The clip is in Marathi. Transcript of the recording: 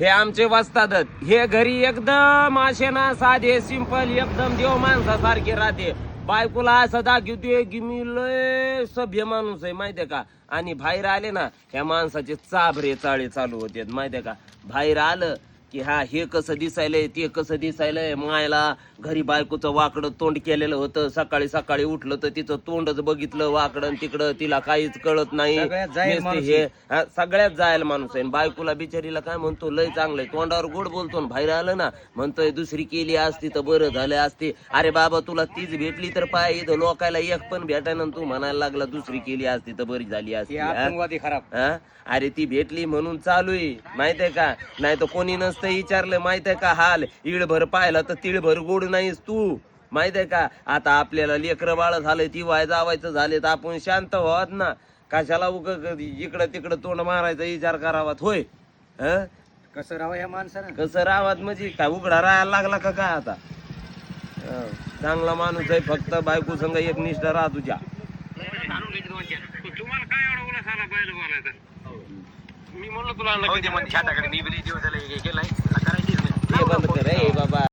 हे आमचे वस्तादत. हे घरी एकदम आशेना साधे सिंपल एकदम देव माणसासारखे राहते. बायकोला असं दाखवते की मी लय सभ्य माणूस आहे माहितीये का? आणि बाहेर आले ना ह्या माणसाचे चाबरे चाळे चालू होते माहितीये का? बाहेर आलं की हा हे कसं दिसायलंय ते कसं दिसायलंय? मायला घरी बायकोचं वाकडं तोंड केलेलं होतं. सकाळी सकाळी उठलं तर तिचं तोंडच बघितलं वाकडं तिकडं. तिला काहीच कळत नाही. हे सगळ्यात जायला माणूस आहे. बायकोला बिचारीला काय म्हणतो? लय चांगलंय. तोंडावर गोड बोलतो बाहेर आलं ना म्हणतोय दुसरी केली असती तर बरं झालं असते. अरे बाबा तुला तीच भेटली तर पाय इथं लोकायला एक पण भेटायला तू म्हणायला लागला दुसरी केली असती तर बरी झाली असती. खराब? अरे ती भेटली म्हणून चालू आहे. माहितीये का? नाही तर कोणी नसतं. विचारलं माहितीये का हाल? इळभर पाहिला तर तिळभर गोड नाहीस तू. माहितीये का? आता आपल्याला लेकरं बाळ झालंय ती वाय जावायचं झाले तर आपण शांत व्हावत ना. कशाला उग इकडं तिकडं तोंड मारायचा विचार करावात? होय. हं? कसं राहावं या माणसानं? कसं राहावात म्हणजे? काय उघडा राहायला लागला का काय आता? हं. चांगला माणूस आहे फक्त बायको संग एक निष्ठ राहा तुझ्या. तुम्हाला काय एवढा मी म्हणलो तुला मी हे केलंय. करायचीच